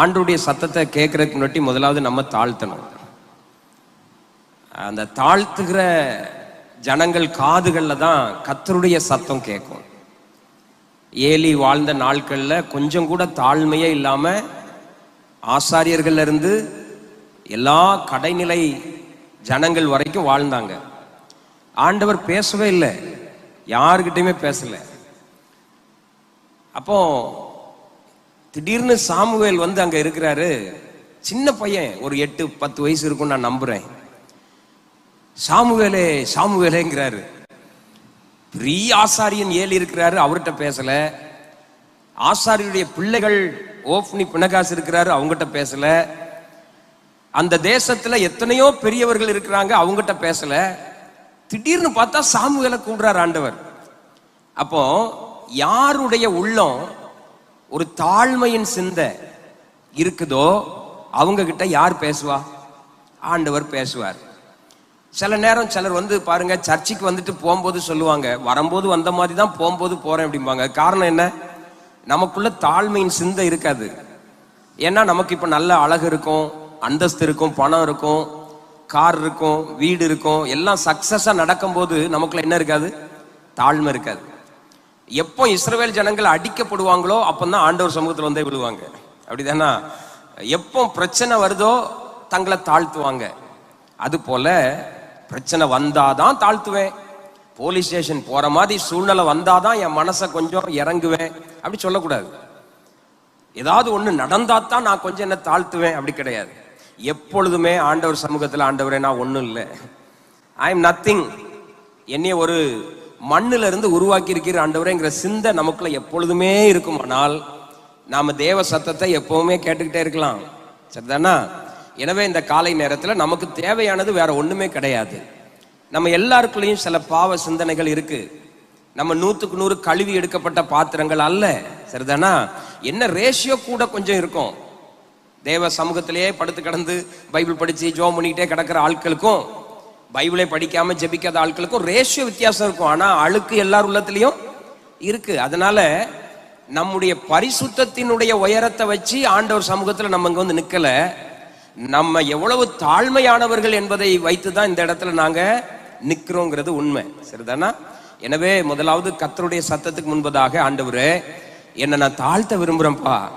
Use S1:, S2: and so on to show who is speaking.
S1: ஆண்டருடைய சத்தத்தை கேட்கறதுக்கு முன்னாடி முதலாவது நம்ம தாழ்த்தணும். அந்த தாழ்த்துகிற ஜனங்கள் காதுகளில் தான் கத்தருடைய சத்தம் கேட்கும். ஏலி வாழ்ந்த நாட்களில் கொஞ்சம் கூட தாழ்மையே இல்லாமல் ஆசாரியர்கள்லேருந்து எல்லா கடைநிலை ஜனங்கள் வரைக்கும் வாழ்ந்தாங்க. ஆண்டவர் பேசவே இல்லை. யாருக்கிட்டையுமே பேசலை. அப்போது திடீர்னு சாமுவேல் வந்து அங்க இருக்கிறாரு. சின்ன பையன் ஒரு எட்டு பத்து வயசு இருக்கும் நான் நம்புறேன். சாமுவேலே சாமுவேலேங்கிறாரு. பெரிய ஆசாரியன் ஏழு இருக்கிறாரு அவர்கிட்ட பேசல. ஆசாரியுடைய பிள்ளைகள் ஓப்னி பிணகாசு இருக்கிறாரு அவங்ககிட்ட பேசல. அந்த தேசத்துல எத்தனையோ பெரியவர்கள் இருக்கிறாங்க அவங்ககிட்ட பேசல. திடீர்னு பார்த்தா சாமுவேலை கூடுறார் ஆண்டவர். அப்போ யாருடைய உள்ளம் ஒரு தாழ்மையின் சிந்தை இருக்குதோ அவங்க கிட்ட யார் பேசுவா? ஆண்டவர் பேசுவார். சில நேரம் சிலர் வந்து பாருங்க சர்ச்சுக்கு வந்துட்டு போகும்போது சொல்லுவாங்க வரும்போது வந்த மாதிரி தான் போகும்போது போறேன் அப்படிம்பாங்க. காரணம் என்ன? நமக்குள்ள தாழ்மையின் சிந்தை இருக்காது. ஏன்னா நமக்கு இப்ப நல்ல அழகு இருக்கும் அந்தஸ்து இருக்கும் பணம் இருக்கும் கார் இருக்கும் வீடு இருக்கும் எல்லாம் சக்சஸா நடக்கும்போது நமக்குள்ள என்ன இருக்காது? தாழ்மை இருக்காது. எப்போ இஸ்ரவேல் ஜனங்கள் அடிக்கப்படுவாங்களோ அப்பந்தான் ஆண்டவர் சமூகத்தில் வந்தே விடுவாங்க. அப்படிதானா? எப்போ பிரச்சனை வருதோ தங்களை தாழ்த்துவாங்க. அது போல பிரச்சனை வந்தாதான் தாழ்த்துவேன். போலீஸ் ஸ்டேஷன் போற மாதிரி சூழ்நிலை வந்தாதான் என் மனசை கொஞ்சம் இறங்குவேன். அப்படி சொல்லக்கூடாது. ஏதாவது ஒன்று நடந்தா தான் நான் கொஞ்சம் என்ன தாழ்த்துவேன். அப்படி கிடையாது. எப்பொழுதுமே ஆண்டவர் சமூகத்தில் ஆண்டவரே நான் ஒன்றும் இல்லை. ஐ எம் நத்திங் என்னைய ஒரு மண்ணில இருந்து உருவாக்கி இருக்கிற ஆண்டவரேங்கிற சிந்தை நமக்குள்ள எப்பொழுதுமே இருக்குமானால் நாம தேவ சத்தத்தை எப்பவுமே கேட்டுக்கிட்டே இருக்கலாம். சரிதானா? எனவே இந்த காலை நேரத்துல நமக்கு தேவையானது வேற ஒண்ணுமே கிடையாது. நம்ம எல்லாருக்குள்ளேயும் சில பாவ சிந்தனைகள் இருக்கு. நம்ம நூத்துக்கு நூறு கழுவி எடுக்கப்பட்ட பாத்திரங்கள் அல்ல. சரிதானா? என்ன ரேஷியோ கூட கொஞ்சம் இருக்கும். தேவ சமூகத்திலேயே படுத்து கிடந்து பைபிள் படிச்சு ஜோம் பண்ணிக்கிட்டே கிடக்கிற ஆட்களுக்கும் பைபிளை படிக்காம ஜெபிக்காத ஆட்களுக்கும் ரேஷியோ வித்தியாசம் இருக்கும். ஆனா அழுக்கு எல்லார் உள்ளத்திலையும் இருக்கு. அதனால நம்முடைய பரிசுத்தத்தினுடைய உயரத்தை வச்சு ஆண்டவர் சமூகத்துல நம்ம இங்க வந்து நிக்கல. நம்ம எவ்வளவு தாழ்மையானவர்கள் என்பதை வைத்து தான் இந்த இடத்துல நாங்க நிக்கிறோங்கிறது உண்மை. சரிதானா? எனவே முதலாவது கத்தருடைய சத்தத்துக்கு முன்பதாக ஆண்டவர் என்னை நான் தாழ்த்த விரும்புறேன்ப்பா.